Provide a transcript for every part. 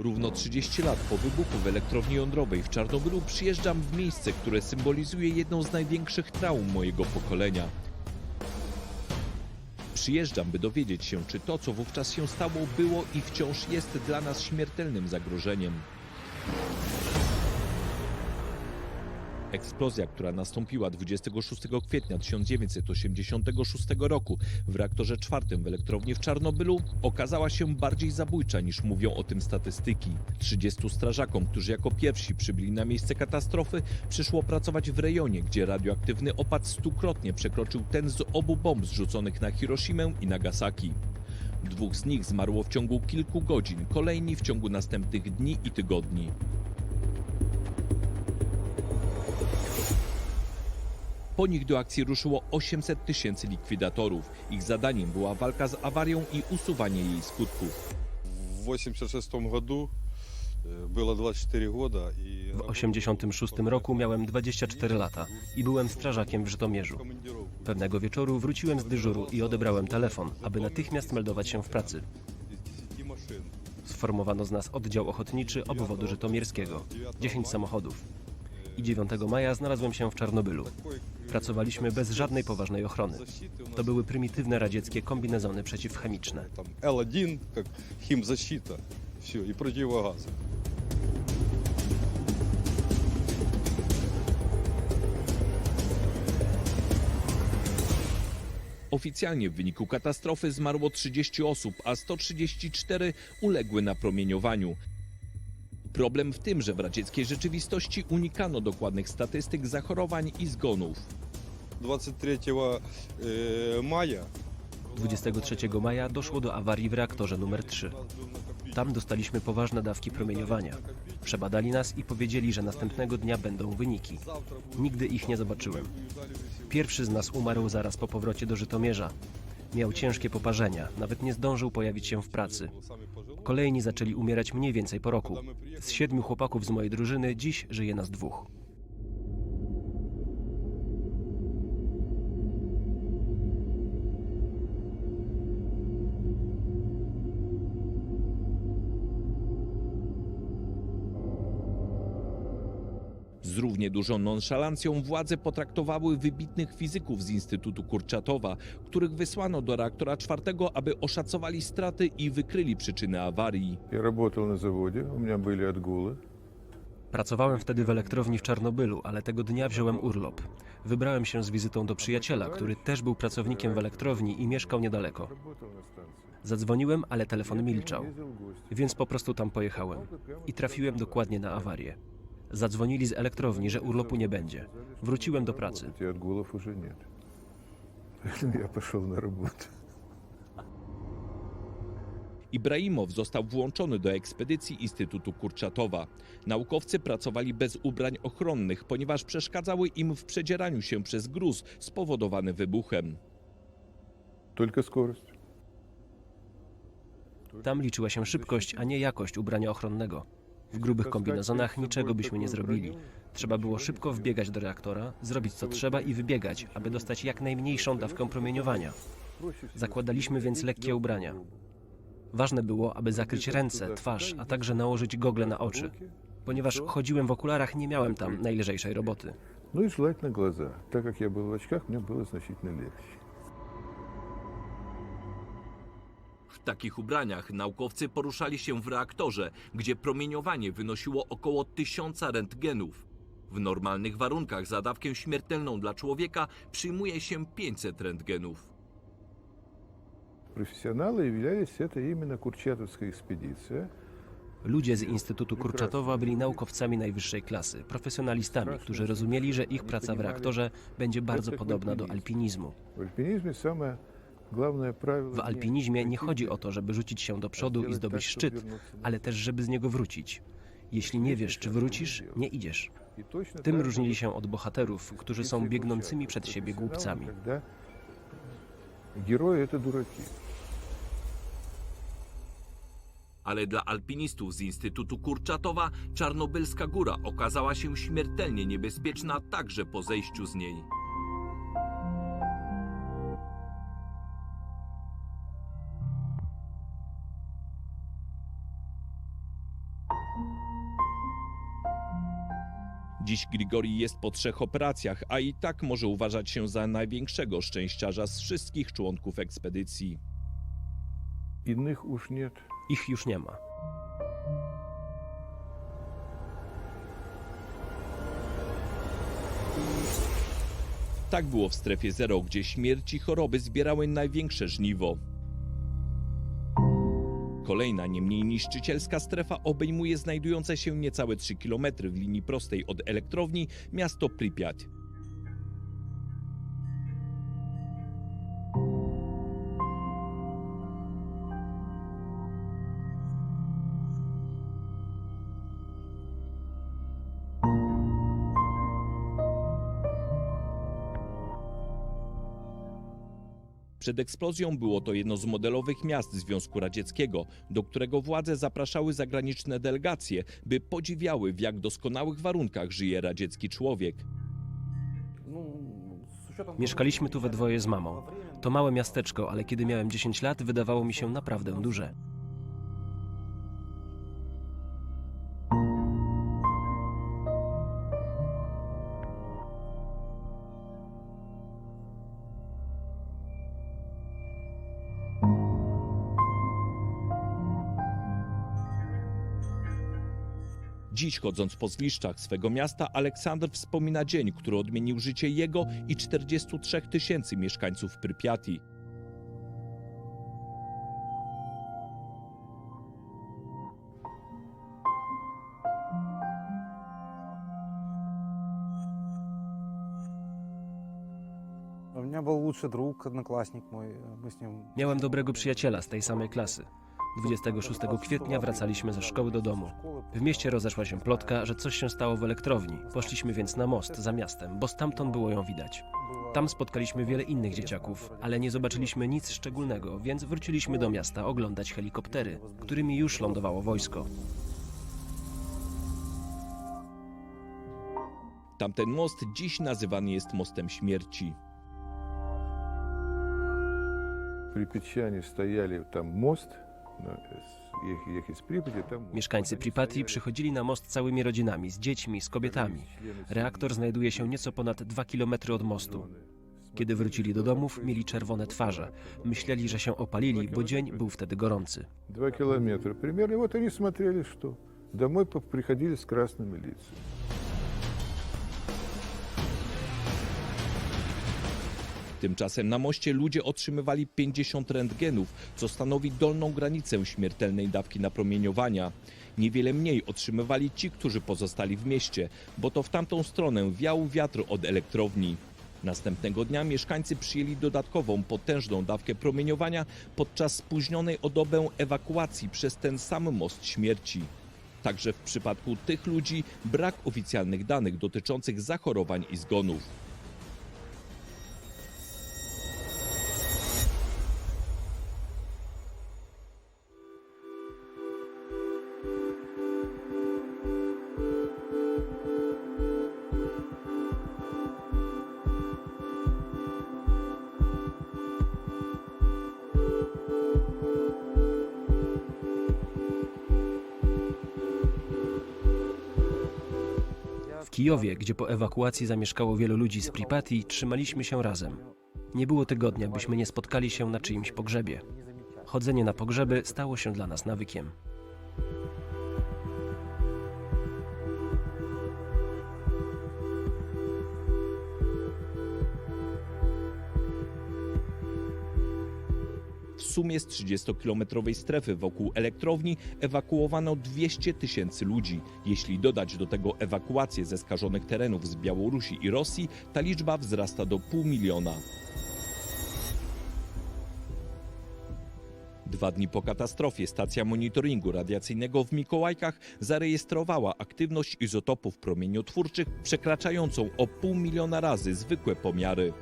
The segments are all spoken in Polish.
Równo 30 lat po wybuchu w elektrowni jądrowej w Czarnobylu przyjeżdżam w miejsce, które symbolizuje jedną z największych traum mojego pokolenia. Przyjeżdżam, by dowiedzieć się, czy to, co wówczas się stało, było i wciąż jest dla nas śmiertelnym zagrożeniem. Eksplozja, która nastąpiła 26 kwietnia 1986 roku w reaktorze czwartym w elektrowni w Czarnobylu, okazała się bardziej zabójcza niż mówią o tym statystyki. 30 strażakom, którzy jako pierwsi przybyli na miejsce katastrofy, przyszło pracować w rejonie, gdzie radioaktywny opad stukrotnie przekroczył ten z obu bomb zrzuconych na Hiroshimę i Nagasaki. Dwóch z nich zmarło w ciągu kilku godzin, kolejni w ciągu następnych dni i tygodni. Po nich do akcji ruszyło 800 tysięcy likwidatorów. Ich zadaniem była walka z awarią i usuwanie jej skutków. В 86 году э, было 24 года. И W 1986 roku miałem 24 lata i byłem strażakiem w Żytomierzu. Pewnego wieczoru wróciłem z dyżuru i odebrałem telefon, aby natychmiast meldować się w pracy. Из 10 машин. Sformowano z nas oddział ochotniczy obwodu żytomierskiego, 10 samochodów. i 9 maja znalazłem się w Czarnobylu. Pracowaliśmy bez żadnej poważnej ochrony. To były prymitywne radzieckie kombinezony przeciwchemiczne. L1, jak chimzasita, i przeciwgazy. Oficjalnie w wyniku katastrofy zmarło 30 osób, a 134 uległy napromieniowaniu. Problem w tym, że w radzieckiej rzeczywistości unikano dokładnych statystyk zachorowań i zgonów. 23 e, maja 23 maja doszło do awarii w reaktorze numer 3. Tam dostaliśmy poważne dawki promieniowania. Przebadali nas i powiedzieli, że następnego dnia będą wyniki. Nigdy ich nie zobaczyłem. Pierwszy z nas umarł zaraz po powrocie do Żytomierza. Miał ciężkie poparzenia, nawet nie zdążył pojawić się w pracy. Kolejni zaczęli umierać mniej więcej po roku. Z siedmiu chłopaków z mojej drużyny dziś żyje nas dwóch. równie dużą nonszalancją władze potraktowały wybitnych fizyków z Instytutu Kurczatowa, których wysłano do reaktora czwartego, aby oszacowali straty i wykryli przyczyny awarii. Я работал на заводе, у меня были отгулы. Pracowałem wtedy w elektrowni w Czarnobylu, ale tego dnia wziąłem urlop. Wybrałem się z wizytą do przyjaciela, który też był pracownikiem w elektrowni i mieszkał niedaleko. Работал на станции. Zadzwoniłem, ale telefon milczał, Ездил в гости. więc po prostu tam pojechałem. I trafiłem dokładnie na awarię. Zadzwonili z elektrowni, że urlopu nie będzie. Wróciłem do pracy. И отгулов уже нет. Поэтому я пошел на работу. Ibrahimow został włączony do ekspedycji Instytutu Kurczatowa. Naukowcy pracowali bez ubrań ochronnych, ponieważ przeszkadzały im w przedzieraniu się przez gruz spowodowany wybuchem. Только скорость. Tam liczyła się szybkość, a nie jakość ubrania ochronnego. W grubych kombinezonach niczego byśmy nie zrobili. Trzeba było szybko wbiegać do reaktora, zrobić co trzeba i wybiegać, aby dostać jak najmniejszą dawkę promieniowania. Zakładaliśmy więc lekkie ubrania. Ważne było, aby zakryć ręce, twarz, a także nałożyć gogle na oczy. Ponieważ chodziłem w okularach, nie miałem tam najlżejszej roboty. Ну и желательно глаза. Так как я был в очках, мне было значительно легче. W takich ubraniach naukowcy poruszali się w reaktorze, gdzie promieniowanie wynosiło około 1000 rentgenów. W normalnych warunkach za dawkę śmiertelną dla człowieka przyjmuje się 500 rentgenów. Профессионалы являлись это именно Курчатовская экспедиция. Ludzie z Instytutu Kurczatowa byli naukowcami najwyższej klasy, profesjonalistami, którzy rozumieli, że ich praca w reaktorze będzie bardzo podobna do alpinizmu. В альпинизме самое главное правило... W alpinizmie nie chodzi o to, żeby rzucić się do przodu i zdobyć szczyt, ale też, żeby z niego wrócić. Jeśli nie wiesz, czy wrócisz, nie idziesz. И точно Tym так же różnili się od bohaterów, którzy są biegnącymi przed siebie głupcami. Когда герои это дураки. Ale dla alpinistów z Instytutu Kurczatowa Czarnobylska Góra okazała się śmiertelnie niebezpieczna także po zejściu z niej. Dziś Grigori jest po trzech operacjach, a i tak może uważać się za największego szczęściarza z wszystkich członków ekspedycji. Innych już nie. Ich już nie ma. Tak było w strefie zero, gdzie śmierć i choroby zbierały największe żniwo. Kolejna, nie mniej niszczycielska strefa obejmuje znajdujące się niecałe 3 km w linii prostej od elektrowni miasto Pripyat. Przed eksplozją było to jedno z modelowych miast Związku Radzieckiego, do którego władze zapraszały zagraniczne delegacje, by podziwiały w jak doskonałych warunkach żyje radziecki człowiek. Mieszkaliśmy tu we dwoje z mamą. To małe miasteczko, ale kiedy miałem 10 lat, wydawało mi się naprawdę duże. Dziś, chodząc po zgliszczach swego miasta, Aleksander wspomina dzień, który odmienił życie jego i 43 tysięcy mieszkańców Prypiati. Miałem dobrego przyjaciela z tej samej klasy. 26 kwietnia wracaliśmy ze szkoły do domu. W mieście rozeszła się plotka, że coś się stało w elektrowni. Poszliśmy więc na most za miastem, bo stamtąd było ją widać. Tam spotkaliśmy wiele innych dzieciaków, ale nie zobaczyliśmy nic szczególnego, więc wróciliśmy do miasta oglądać helikoptery, którymi już lądowało wojsko. Tamten most dziś nazywany jest Mostem Śmierci. Припятчане стояли, там мост, ну, с- ех- ехать с Припяти, там мост. Mieszkańcy Вот они Pripati стояли, przychodzili na most całymi rodzinami, z dziećmi, z kobietami. члены Reaktor znajduje się nieco ponad 2 km od mostu. Kiedy wrócili do domów, mieli czerwone twarze. Myśleli, że się opalili, bo dzień był wtedy gorący. Два километра примерно. И вот они смотрели, что домой по- приходили с красными лицами. Tymczasem na moście ludzie otrzymywali 50 rentgenów, co stanowi dolną granicę śmiertelnej dawki napromieniowania. Niewiele mniej otrzymywali ci, którzy pozostali w mieście, bo to w tamtą stronę wiał wiatr od elektrowni. Następnego dnia mieszkańcy przyjęli dodatkową, potężną dawkę promieniowania podczas spóźnionej o dobę ewakuacji przez ten sam most śmierci. Także w przypadku tych ludzi brak oficjalnych danych dotyczących zachorowań i zgonów. W Kijowie, gdzie po ewakuacji zamieszkało wielu ludzi z Pripati, trzymaliśmy się razem. Nie było tygodnia, byśmy nie spotkali się na czyimś pogrzebie. Chodzenie na pogrzeby stało się dla nas nawykiem. Sumie z 30-kilometrowej strefy wokół elektrowni ewakuowano 200 tysięcy ludzi. Jeśli dodać do tego ewakuację ze skażonych terenów z Białorusi i Rosji, ta liczba wzrasta do pół miliona. Dwa dni po katastrofie stacja monitoringu radiacyjnego w Mikołajkach zarejestrowała aktywność izotopów promieniotwórczych przekraczającą o pół miliona razy zwykłe pomiary.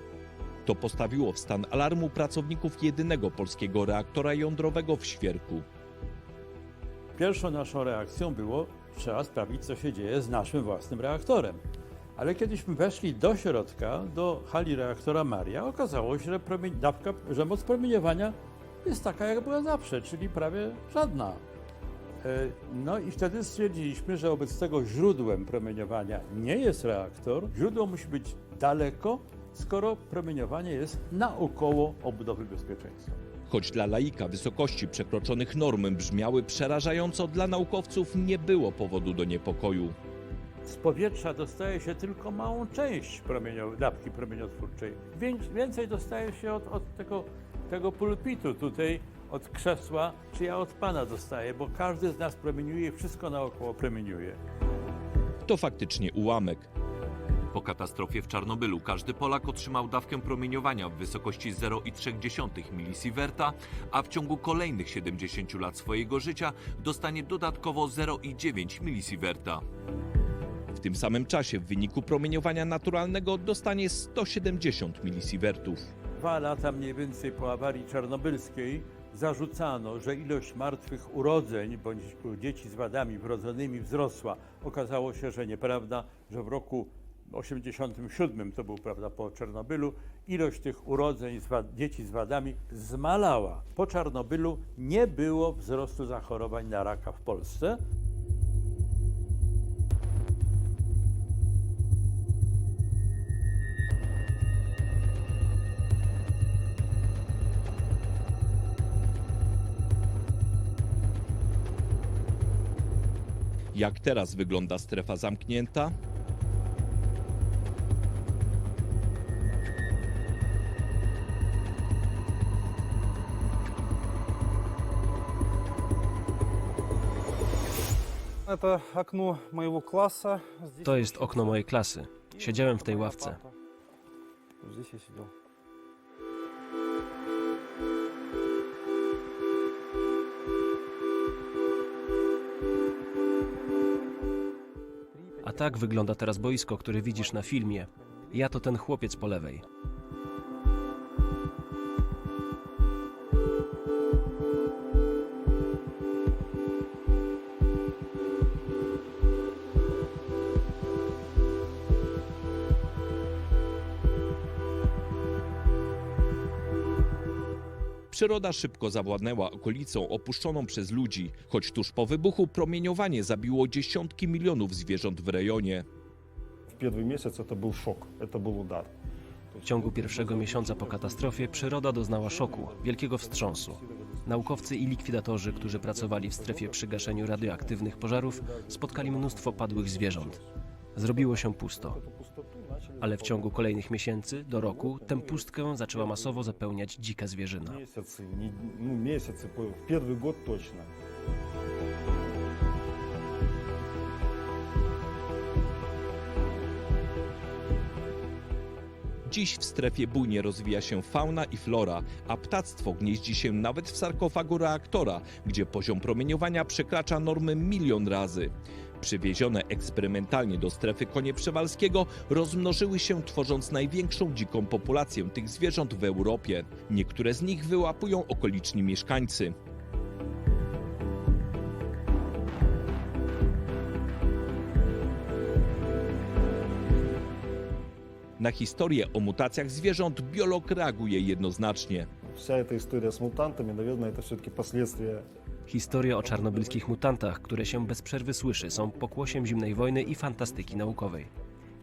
To postawiło w stan alarmu pracowników jedynego polskiego reaktora jądrowego w Świerku. Pierwszą naszą reakcją było, trzeba sprawdzić, co się dzieje z naszym własnym reaktorem. Ale kiedyśmy weszli do środka, do hali reaktora Maria, okazało się, że, dawka, że moc promieniowania jest taka, jak była zawsze, czyli prawie żadna. E, No i wtedy stwierdziliśmy, że wobec tego źródłem promieniowania nie jest reaktor. Źródło musi być daleko, skoro promieniowanie jest naokoło obudowy bezpieczeństwa. Choć dla laika wysokości przekroczonych norm brzmiały przerażająco, dla naukowców nie było powodu do niepokoju. Z powietrza dostaje się tylko małą część promienio, dawki promieniotwórczej. Wię- Więcej dostaje się od, od tego, tego pulpitu tutaj, od krzesła, czy ja od pana dostaję, bo każdy z nas promieniuje i wszystko naokoło promieniuje. To faktycznie ułamek. Po katastrofie w Czarnobylu każdy Polak otrzymał dawkę promieniowania w wysokości 0,3 milisieverta, a w ciągu kolejnych 70 lat swojego życia dostanie dodatkowo 0,9 milisieverta. W tym samym czasie w wyniku promieniowania naturalnego dostanie 170 milisievertów. Dwa lata mniej więcej po awarii czarnobylskiej zarzucano, że ilość martwych urodzeń bądź dzieci z wadami wrodzonymi wzrosła. Okazało się, że nieprawda, że w roku 87, to był prawda po Czarnobylu, ilość tych urodzeń z dzieci z wadami zmalała. Po Czarnobylu nie było wzrostu zachorowań na raka w Polsce. Jak teraz wygląda strefa zamknięta? To jest okno mojej klasy. Siedziałem w tej ławce. A tak wygląda teraz boisko, które widzisz na filmie. Ja to ten chłopiec po lewej. Przyroda szybko zawładnęła okolicą opuszczoną przez ludzi, choć tuż po wybuchu promieniowanie zabiło dziesiątki milionów zwierząt w rejonie. W pierwszym miesiącu to był szok, to był udar. W ciągu pierwszego miesiąca po katastrofie przyroda doznała szoku, wielkiego wstrząsu. Naukowcy i likwidatorzy, którzy pracowali w strefie przy gaszeniu radioaktywnych pożarów, spotkali mnóstwo padłych zwierząt. Zrobiło się pusto Ale w ciągu kolejnych miesięcy, do roku, tę pustkę zaczęła masowo zapełniać dzika zwierzyna. Месяцы, не- ну, месяцы, по- в первый год точно. Dziś w strefie bujnie rozwija się fauna i flora, a ptactwo gnieździ się nawet w sarkofagu reaktora, gdzie poziom promieniowania przekracza normy milion razy. Przywiezione eksperymentalnie do strefy konie przewalskiego rozmnożyły się, tworząc największą dziką populację tych zwierząt w Europie. Niektóre z nich wyłapują okoliczni mieszkańcy. Na historię o mutacjach zwierząt biolog reaguje jednoznacznie. Вся эта история с мутантами, наверное, это все-таки последствия Historie o czarnobylskich mutantach, które się bez przerwy słyszy, są pokłosiem zimnej wojny i fantastyki naukowej.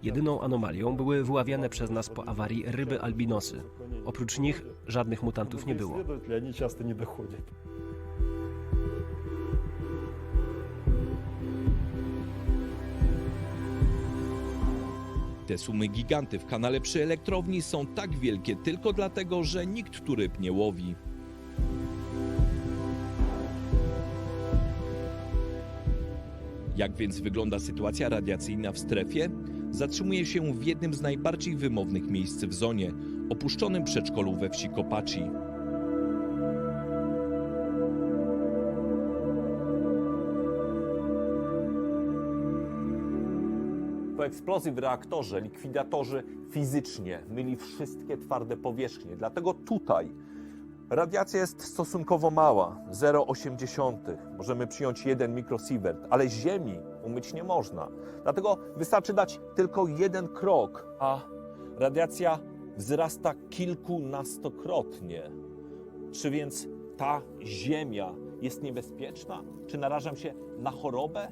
Jedyną anomalią były wyławiane przez nas po awarii ryby albinosy. Oprócz nich żadnych mutantów nie było. Te sumy giganty w kanale przy elektrowni są tak wielkie tylko dlatego, że nikt tu ryb nie łowi. Jak więc wygląda sytuacja radiacyjna w strefie? Zatrzymuje się w jednym z najbardziej wymownych miejsc w zonie, opuszczonym przedszkolu we wsi Kopaci. Po eksplozji w reaktorze likwidatorzy fizycznie myli wszystkie twarde powierzchnie. Dlatego tutaj radiacja jest stosunkowo mała 0,8. Możemy przyjąć 1 mikrosievert, ale Ziemi umyć nie można. Dlatego wystarczy dać tylko jeden krok, a radiacja wzrasta kilkunastokrotnie. Czy więc ta Ziemia jest niebezpieczna? Czy narażam się na chorobę?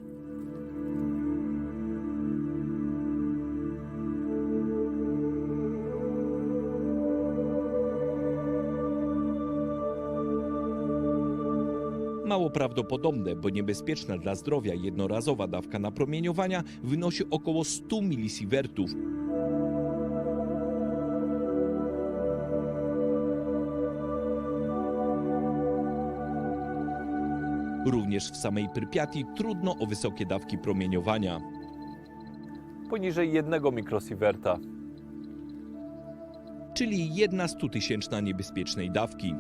Mało prawdopodobne, bo niebezpieczna dla zdrowia jednorazowa dawka napromieniowania wynosi około 100 milisiewertów. Również w samej Prypiati trudno o wysokie dawki promieniowania. Poniżej jednego mikrosiewerta. czyli jedna stutysięczna niebezpiecznej dawki.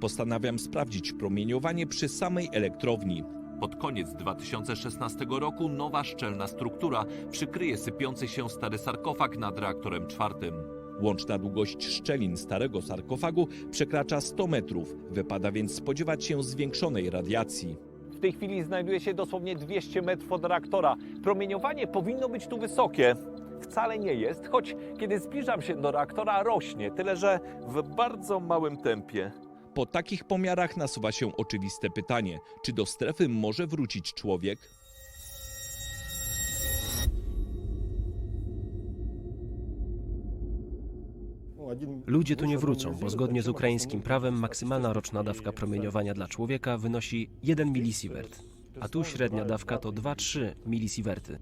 Postanawiam sprawdzić promieniowanie przy samej elektrowni. Pod koniec 2016 roku nowa szczelna struktura przykryje sypiący się stary sarkofag nad reaktorem czwartym. Łączna długość szczelin starego sarkofagu przekracza 100 metrów. Wypada więc spodziewać się zwiększonej radiacji. W tej chwili znajduje się dosłownie 200 metrów od reaktora. Promieniowanie powinno być tu wysokie. Wcale nie jest, choć kiedy zbliżam się do reaktora rośnie, tyle że w bardzo małym tempie. Po takich pomiarach nasuwa się oczywiste pytanie, czy do strefy może wrócić człowiek? Ludzie tu nie wrócą, bo zgodnie z ukraińskim prawem maksymalna roczna dawka promieniowania dla człowieka wynosi 1 milisievert, a tu średnia dawka to 2-3 milisiewerty.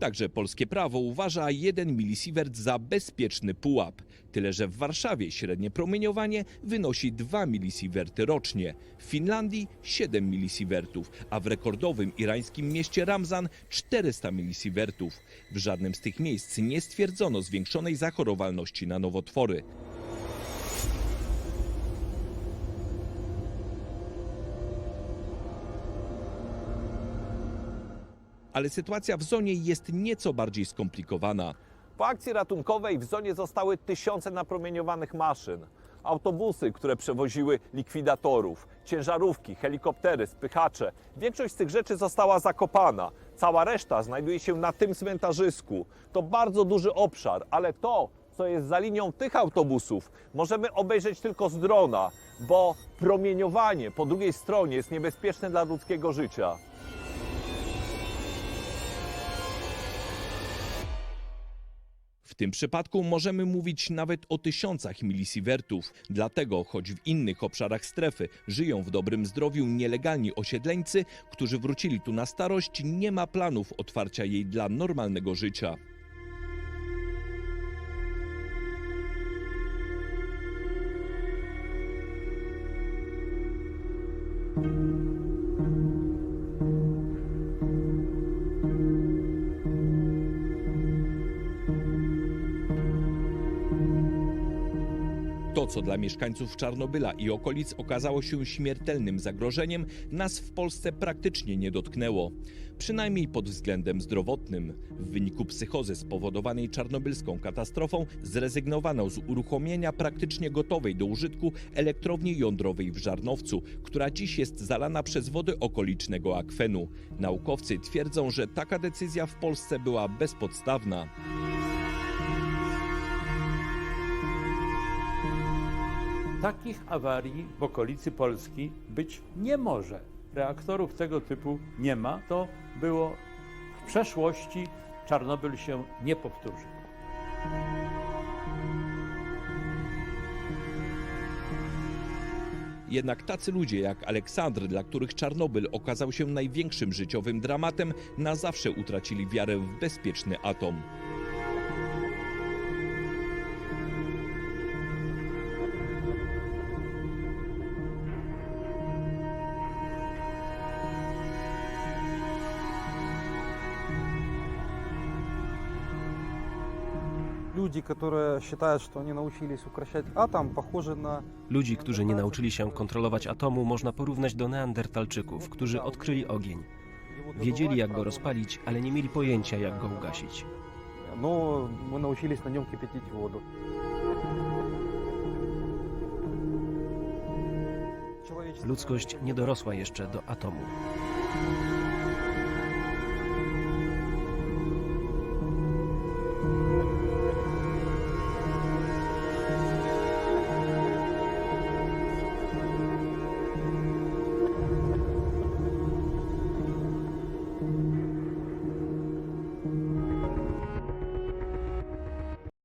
Także polskie prawo uważa 1 milisievert za bezpieczny pułap. Tyle, że w Warszawie średnie promieniowanie wynosi 2 milisiewerty rocznie, w Finlandii 7 milisiewertów, a w rekordowym irańskim mieście Ramzan 400 milisiewertów. W żadnym z tych miejsc nie stwierdzono zwiększonej zachorowalności na nowotwory. Ale sytuacja w zonie jest nieco bardziej skomplikowana. Po akcji ratunkowej w zonie zostały tysiące napromieniowanych maszyn. Autobusy, które przewoziły likwidatorów, ciężarówki, helikoptery, spychacze. Większość z tych rzeczy została zakopana. Cała reszta znajduje się na tym cmentarzysku. To bardzo duży obszar, ale to, co jest za linią tych autobusów, możemy obejrzeć tylko z drona, bo promieniowanie po drugiej stronie jest niebezpieczne dla ludzkiego życia. Tym przypadku możemy mówić nawet o tysiącach milisiewertów. Dlatego, choć w innych obszarach strefy żyją w dobrym zdrowiu nielegalni osiedleńcy, którzy wrócili tu na starość, nie ma planów otwarcia jej dla normalnego życia. Dla mieszkańców Czarnobyla i okolic okazało się śmiertelnym zagrożeniem, nas w Polsce praktycznie nie dotknęło. Przynajmniej pod względem zdrowotnym. W wyniku psychozy spowodowanej czarnobylską katastrofą zrezygnowano z uruchomienia praktycznie gotowej do użytku elektrowni jądrowej w Żarnowcu, która dziś jest zalana przez wody okolicznego akwenu. Naukowcy twierdzą, że taka decyzja w Polsce była bezpodstawna. Takich awarii w okolicy Polski być nie może. Reaktorów tego typu nie ma. To było w przeszłości. Czarnobyl się nie powtórzy. Jednak tacy ludzie jak Aleksandr, dla których Czarnobyl okazał się największym życiowym dramatem, na zawsze utracili wiarę w bezpieczny atom. Люди, которые считают, что они научились укращать атом, похожи на Ludzi, którzy nie nauczyli się kontrolować atomu, można porównać do neandertalczyków, którzy odkryli ogień. Wiedzieli, jak go rozpalić, ale nie mieli pojęcia, jak go ugasić. Но мы научились на нем кипятить воду. Ludzkość nie dorosła jeszcze do atomu.